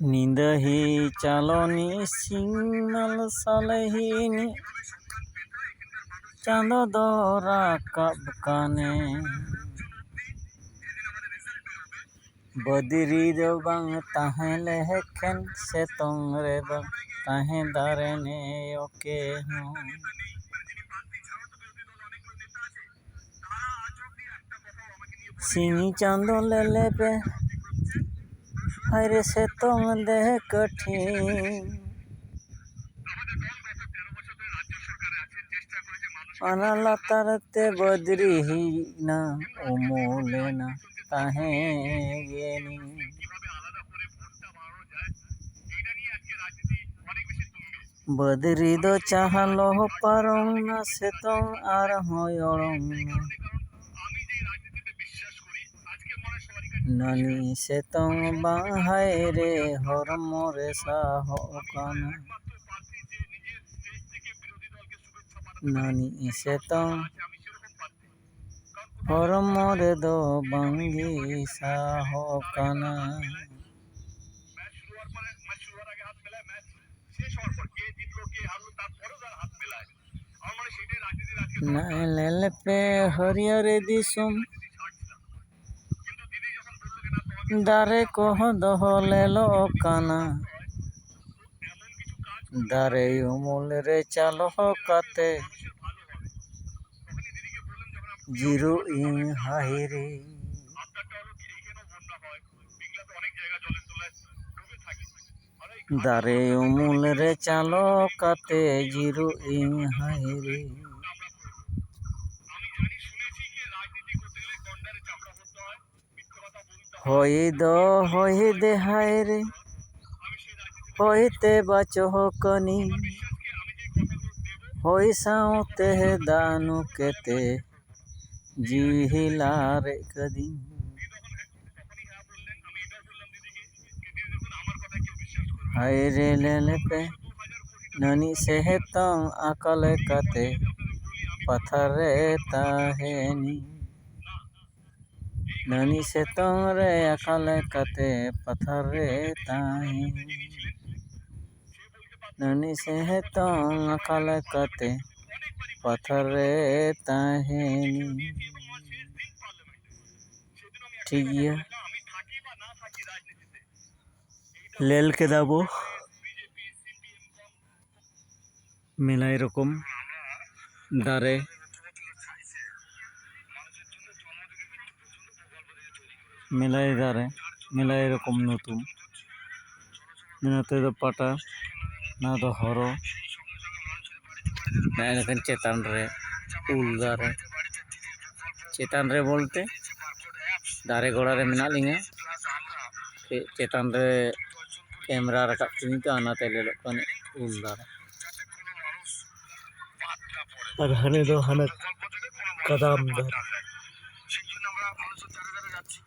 নিদহি চালনি সিগনাল সালহিনি। চাঁদ দরা কাব কানে। বদরি দো বাং তাহলে হেখেন সে তংরে বাং। তাহে দারেনে ওকে হুম সিঙি চাঁদ লেলে পে হরে সে তোম দেহ কঠিন। অনালতারতে বদরিহীনা অমূলে না তাহে জ্ঞানী। বদরিদ চাহাল, পারং না সে তো আর হয় অরং না নানি সে তং বাহাই রে হর মরে সাহ কানা নানি সে তং হর মরে দো বাঙ্গি সাহ কানা নাইলেল পে হরিয়রে দিসুম ᱫᱟᱨᱮ ᱠᱚᱦᱚᱸ ᱫᱚᱦᱚ ᱞᱮᱞᱚᱜ ᱠᱟᱱᱟ ᱫᱟᱨᱮ ᱩᱢᱩᱞ ᱨᱮ ᱪᱟᱞᱚ ᱠᱟᱛᱮ ᱡᱤᱨᱟᱹᱜ ᱤᱧ ᱦᱟᱭᱨᱮ ᱫᱟᱨᱮ ᱩᱢᱩᱞ ᱨᱮ ᱪᱟᱞᱚ ᱠᱟᱛᱮ ᱡᱤᱨᱟᱹᱜ ᱤᱧ ᱦᱟᱭᱨᱮ হইদ হই দে হায় রে। হইতে বাচহ কনি হই সাঁতে দানু কেতে। জিহিলার কদিন হায় রে লেলে পে ননি সেহেতং আকলে কতে। পাথারে তাহেনি। धनी से तोरे अखल कते पत्थर ताई धनी से है तो अखल कते पत्थर ताहेनी ঠিক গিয়া লেলকে যাব মেলা এরকম দাঁড়ে মেলাই ধারে মেলাই এরকম নতুন ᱱᱚᱛᱮ ᱫᱚ ᱯᱟᱴᱟ ᱱᱚᱣᱟ ᱫᱚ ᱦᱚᱨᱚ ᱱᱮᱜᱼᱮ ᱱᱮᱠᱷᱟᱱ ᱪᱮᱛᱟᱱ ᱨᱮ ᱩᱞ ᱫᱟᱨᱮ ᱪᱮᱛᱟᱱ ᱨᱮ ᱵᱚᱞᱛᱮ ᱫᱟᱨᱮ ᱜᱚᱲᱟ ᱨᱮ ᱢᱮᱱᱟᱜ ᱞᱤᱧᱟᱹ ᱪᱮᱛᱟᱱ ᱨᱮ ᱠᱮᱢᱮᱨᱟ ᱨᱟᱠᱟᱵ ᱛᱤᱧ ᱛᱚ ᱚᱱᱟᱛᱮ ᱧᱮᱞᱚᱜ ᱠᱟᱱᱟ ᱩᱞ ᱫᱟᱨᱮ আর হানে দো হানে কাদাম দার এই ধারে ধারে যাচ্ছি